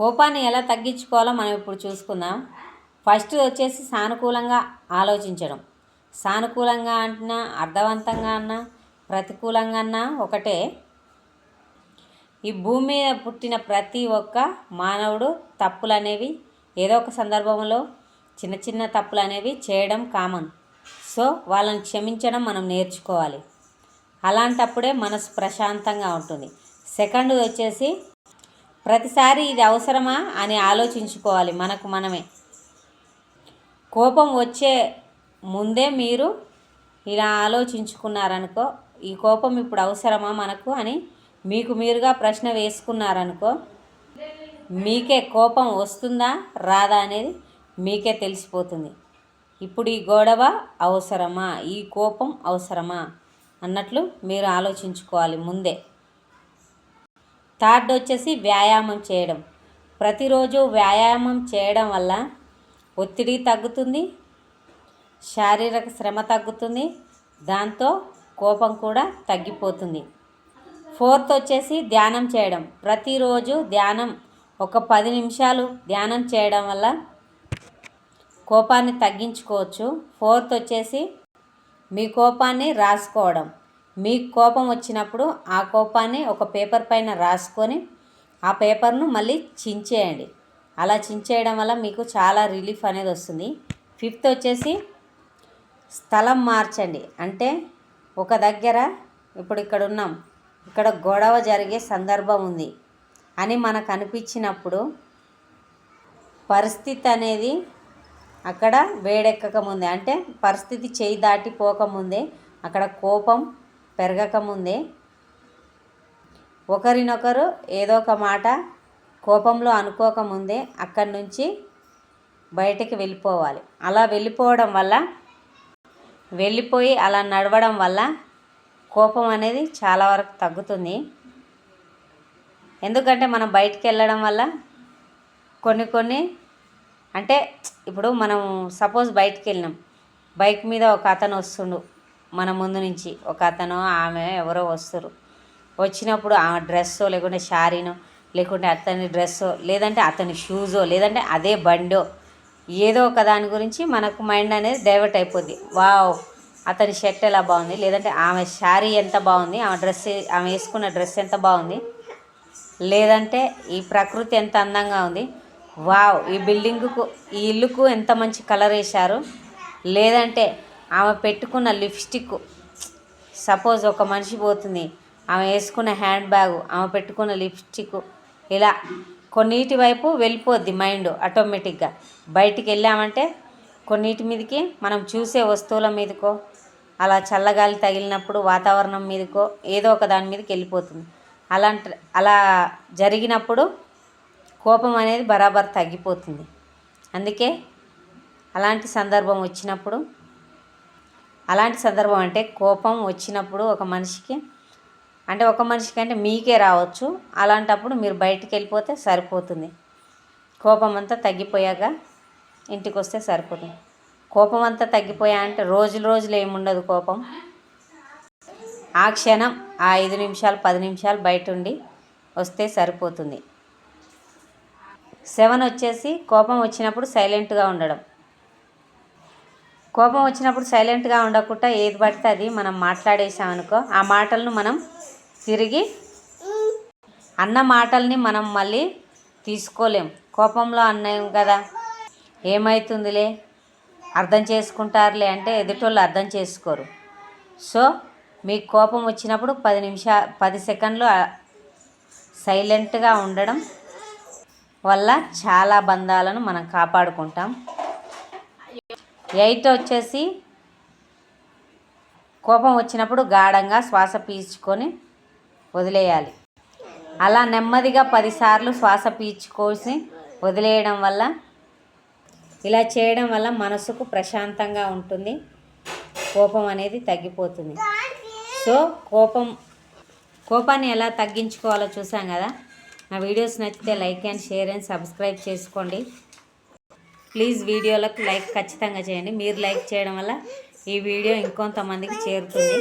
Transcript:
కోపాన్ని ఎలా తగ్గించుకోవాలో మనం ఇప్పుడు చూసుకుందాం. ఫస్ట్ వచ్చేసి సానుకూలంగా ఆలోచించడం. సానుకూలంగా అంటున్నా అర్థవంతంగా అన్నా ప్రతికూలంగా అన్నా ఒకటే. ఈ భూమి మీద పుట్టిన ప్రతి ఒక్క మానవుడు తప్పులు అనేవి ఏదో ఒక సందర్భంలో చిన్న చిన్న తప్పులు అనేవి చేయడం కామన్ సో వాళ్ళని క్షమించడం మనం నేర్చుకోవాలి. అలాంటప్పుడే మనసు ప్రశాంతంగా ఉంటుంది. సెకండ్ వచ్చేసి ప్రతిసారి ఇది అవసరమా అని ఆలోచించుకోవాలి మనకు మనమే. కోపం వచ్చే ముందే మీరు ఇలా ఆలోచించుకున్నారనుకో ఈ కోపం ఇప్పుడు అవసరమా మనకు అని మీకు మీరుగా ప్రశ్న వేసుకున్నారనుకో మీకే కోపం వస్తుందా రాదా అనేది మీకే తెలిసిపోతుంది. ఇప్పుడు ఈ గొడవ అవసరమా ఈ కోపం అవసరమా అన్నట్లు మీరు ఆలోచించుకోవాలి ముందే. థర్డ్ వచ్చేసి వ్యాయామం చేయడం. ప్రతిరోజు వ్యాయామం చేయడం వల్ల ఒత్తిడి తగ్గుతుంది శారీరక శ్రమ తగ్గుతుంది దాంతో కోపం కూడా తగ్గిపోతుంది. ఫోర్త్ వచ్చేసి ధ్యానం చేయడం. ప్రతిరోజు ధ్యానం ఒక పది నిమిషాలు ధ్యానం చేయడం వల్ల కోపాన్ని తగ్గించుకోవచ్చు. ఫోర్త్ వచ్చేసి మీ కోపాన్ని రాసుకోవడం. మీకు కోపం వచ్చినప్పుడు ఆ కోపాన్ని ఒక పేపర్ పైన రాసుకొని ఆ పేపర్ను మళ్ళీ చించేయండి. అలా చించేయడం వల్ల మీకు చాలా రిలీఫ్ అనేది వస్తుంది. ఫిఫ్త్ వచ్చేసి స్థలం మార్చండి. అంటే ఒక దగ్గర ఇప్పుడు ఇక్కడ ఉన్నాం. ఇక్కడ గొడవ జరిగే సందర్భం ఉంది అని మనకు అనిపించినప్పుడు పరిస్థితి అనేది అక్కడ వేడెక్కకముందే అంటే పరిస్థితి చేయి దాటిపోకముందే అక్కడ కోపం పెరగకముందే ఒకరినొకరు ఏదో ఒక మాట కోపంలో అనుకోకముందే అక్కడి నుంచి బయటికి వెళ్ళిపోవాలి. అలా వెళ్ళిపోవడం వల్ల వెళ్ళిపోయి అలా నడవడం వల్ల కోపం అనేది చాలా వరకు తగ్గుతుంది. ఎందుకంటే మనం బయటికి వెళ్ళడం వల్ల కొన్ని కొన్ని అంటే ఇప్పుడు మనం సపోజ్ బయటికి వెళ్ళినాం. బైక్ మీద ఒక అతను వస్తుండు. మన ముందు నుంచి. ఒక అతను ఆమె ఎవరో వస్తారు. వచ్చినప్పుడు ఆ డ్రెస్సో లేకుంటే శారీనో లేకుంటే అతని డ్రెస్సో లేదంటే అతని షూజో లేదంటే అదే బండో ఏదో ఒక దాని గురించి మనకు మైండ్ అనేది డైవర్ట్ అయిపోద్ది. వావ్ అతని షర్ట్ ఎలా బాగుంది? లేదంటే ఆమె శారీ ఎంత బాగుంది? ఆమె డ్రెస్ ఆమె వేసుకున్న డ్రెస్ ఎంత బాగుంది? లేదంటే ఈ ప్రకృతి ఎంత అందంగా ఉంది? వావ్ ఈ బిల్డింగ్కు ఈ ఇల్లుకు ఎంత మంచి కలర్ వేశారు? లేదంటే ఆమె పెట్టుకున్న లిప్స్టిక్. సపోజ్ ఒక మనిషి పోతుంది ఆమె వేసుకున్న హ్యాండ్ బ్యాగు ఆమె పెట్టుకున్న లిప్స్టిక్. ఇలా కొన్నిటి వైపు వెళ్ళిపోద్ది మైండ్ ఆటోమేటిక్గా. బయటికి వెళ్ళామంటే కొన్నిటి మీదకి మనం చూసే వస్తువుల మీదకో అలా చల్లగాలి తగిలినప్పుడు వాతావరణం మీదకో ఏదో ఒక దాని మీదకి వెళ్ళిపోతుంది. అలాంటి అలా జరిగినప్పుడు కోపం అనేది బరాబర్ తగ్గిపోతుంది. అందుకే అలాంటి సందర్భం వచ్చినప్పుడు అలాంటి సందర్భం అంటే కోపం వచ్చినప్పుడు ఒక మనిషికి అంటే ఒక మనిషికి అంటే మీకే రావచ్చు. అలాంటప్పుడు మీరు బయటికి వెళ్ళిపోతే సరిపోతుంది. కోపం అంతా తగ్గిపోయాక ఇంటికి వస్తే సరిపోతుంది. కోపం అంతా తగ్గిపోయా అంటే రోజులు రోజులు ఏముండదు కోపం. ఆ క్షణం ఆ ఐదు నిమిషాలు పది నిమిషాలు బయట ఉండి వస్తే సరిపోతుంది. సెవెన్ వచ్చేసి కోపం వచ్చినప్పుడు సైలెంట్గా ఉండడం. కోపం వచ్చినప్పుడు సైలెంట్గా ఉండకుండా ఏది పడితే అది మనం మాట్లాడేసామనుకో ఆ మాటలను మనం తిరిగి అన్న మాటల్ని మనం మళ్ళీ తీసుకోలేం. కోపంలో అన్నాం కదా ఏమవుతుందిలే అర్థం చేసుకుంటారులే అంటే ఎదుటోళ్ళు అర్థం చేసుకోరు. సో మీకు కోపం వచ్చినప్పుడు పది నిమిషా పది సెకండ్లు సైలెంట్గా ఉండడం వల్ల చాలా బంధాలను మనం కాపాడుకుంటాం. ఎయిట్ వచ్చేసి కోపం వచ్చినప్పుడు గాఢంగా శ్వాస పీల్చుకొని వదిలేయాలి. అలా నెమ్మదిగా పదిసార్లు శ్వాస పీల్చుకోసి వదిలేయడం వల్ల ఇలా చేయడం వల్ల మనసుకు ప్రశాంతంగా ఉంటుంది. కోపం అనేది తగ్గిపోతుంది. సో కోపం కోపాన్ని ఎలా తగ్గించుకోవాలో చూసాం కదా? నా వీడియోస్ నచ్చితే like and share and subscribe చేసుకోండి. ప్లీజ్ వీడియోలకు లైక్ ఖచ్చితంగా చేయండి. మీరు లైక్ చేయడం వల్ల ఈ వీడియో ఇంకొంతమందికి చేరుతుంది.